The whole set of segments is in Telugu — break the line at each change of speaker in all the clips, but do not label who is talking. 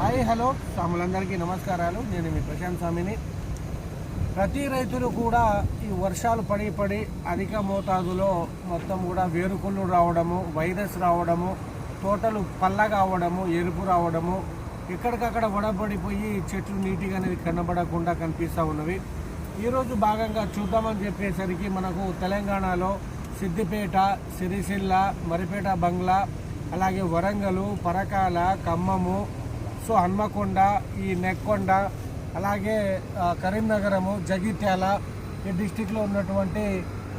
Hi hello. స్వాములందరికీ నమస్కారాలు. నేను మీ ప్రశాంత్ స్వామిని. ప్రతి రైతులు కూడా ఈ వర్షాలు పడి పడి అధిక మోతాదులో మొత్తం కూడా వేరుకుళ్ళు రావడము వైరస్ రావడము తోటలు పల్లగా అవ్వడము ఎరుపు రావడము ఎక్కడికక్కడ వడబడిపోయి చెట్లు నీటిగా అనేది కనబడకుండా కనిపిస్తూ ఉన్నవి. ఈరోజు భాగంగా చూద్దామని చెప్పేసరికి మనకు తెలంగాణలో సిద్దిపేట సిరిసిల్ల మరిపేట బంగ్లా అలాగే వరంగల్ పరకాల ఖమ్మము సో హన్మకొండ ఈ నెక్కొండ అలాగే కరీంనగరము జగిత్యాల ఈ డిస్టిక్లో ఉన్నటువంటి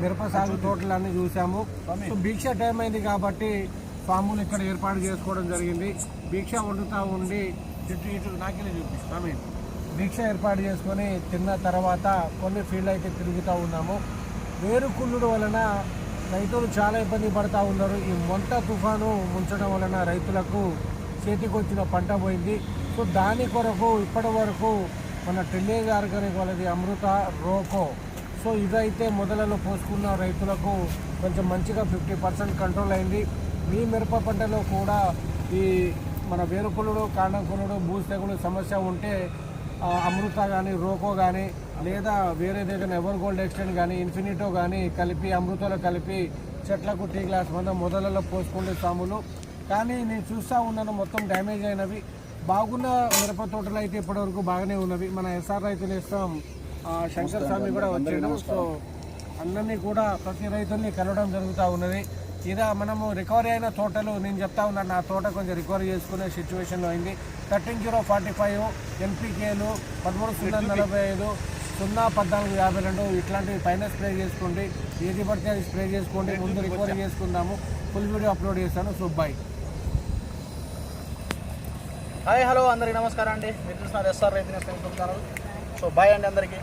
మిరప సాగు తోటలన్నీ చూసాము. సో భిక్ష టైం అయింది కాబట్టి ఫాములు ఇక్కడ ఏర్పాటు చేసుకోవడం జరిగింది. భిక్ష వండుతూ ఉండి ఇటు ఇటు నాకెళ్ళి చూపిస్తాం భిక్ష ఏర్పాటు చేసుకొని తిన్న తర్వాత కొన్ని ఫీల్డ్ అయితే తిరుగుతూ ఉన్నాము. వేరుకుళ్ళుడు వలన రైతులు చాలా ఇబ్బంది పడుతూ ఉన్నారు. ఈ మొంట తుఫాను ముంచడం వలన రైతులకు చేతికి వచ్చిన పంట పోయింది. సో దాని కొరకు ఇప్పటి వరకు మన టెల్లేజ్ ఆర్గానిక్ వాళ్ళది అమృత రోకో. సో ఇదైతే మొదలలో పోసుకున్న రైతులకు కొంచెం మంచిగా ఫిఫ్టీ పర్సెంట్ కంట్రోల్ అయింది. మీ మిరప పంటలో కూడా ఈ మన వేరుకులుడు కాండంకులుడు బూజు తెగులు సమస్య ఉంటే అమృత కానీ రోకో కానీ లేదా వేరే ఏదైనా ఎవర్ గోల్డ్ ఎక్స్టెండ్ కానీ ఇన్ఫినిటో కానీ కలిపి అమృతలో కలిపి చెట్లకు టీ గ్లాస్ మందం మొదలలో పోసుకుంటే సాములు కానీ నేను చూస్తూ ఉన్నాను మొత్తం డ్యామేజ్ అయినవి. బాగున్న మిరప తోటలు అయితే ఇప్పటివరకు బాగానే ఉన్నవి. మన ఎస్ఆర్ రైతులు ఇస్తాం శంకర్ స్వామి కూడా వచ్చాడు. సో అందరినీ కూడా ప్రతి రైతుల్ని కలవడం జరుగుతూ ఉన్నది. ఇదా మనము రికవరీ అయిన తోటలు నేను చెప్తా ఉన్నాను నా తోట కొంచెం రికవరీ చేసుకునే సిచ్యువేషన్లో అయింది. థర్టీన్ జీరో ఫార్టీ ఫైవ్ ఎన్పికేలు పదమూడు సున్నా నలభై ఐదు సున్నా పద్నాలుగు యాభై రెండు ఇట్లాంటివి పైన స్ప్రే చేసుకోండి. ఏది పడితే అది స్ప్రే చేసుకోండి. ముందు రికవరీ చేసుకుందాము. ఫుల్ వీడియో అప్లోడ్ చేస్తాను సో బాయ్
హాయ్ హలో అందరికీ నమస్కారం అండి. మీరు చూస్తున్నారు ఎస్ఆర్ రైతు యూట్యూబ్ ఛానల్. సో బాయ్ అండి అందరికీ.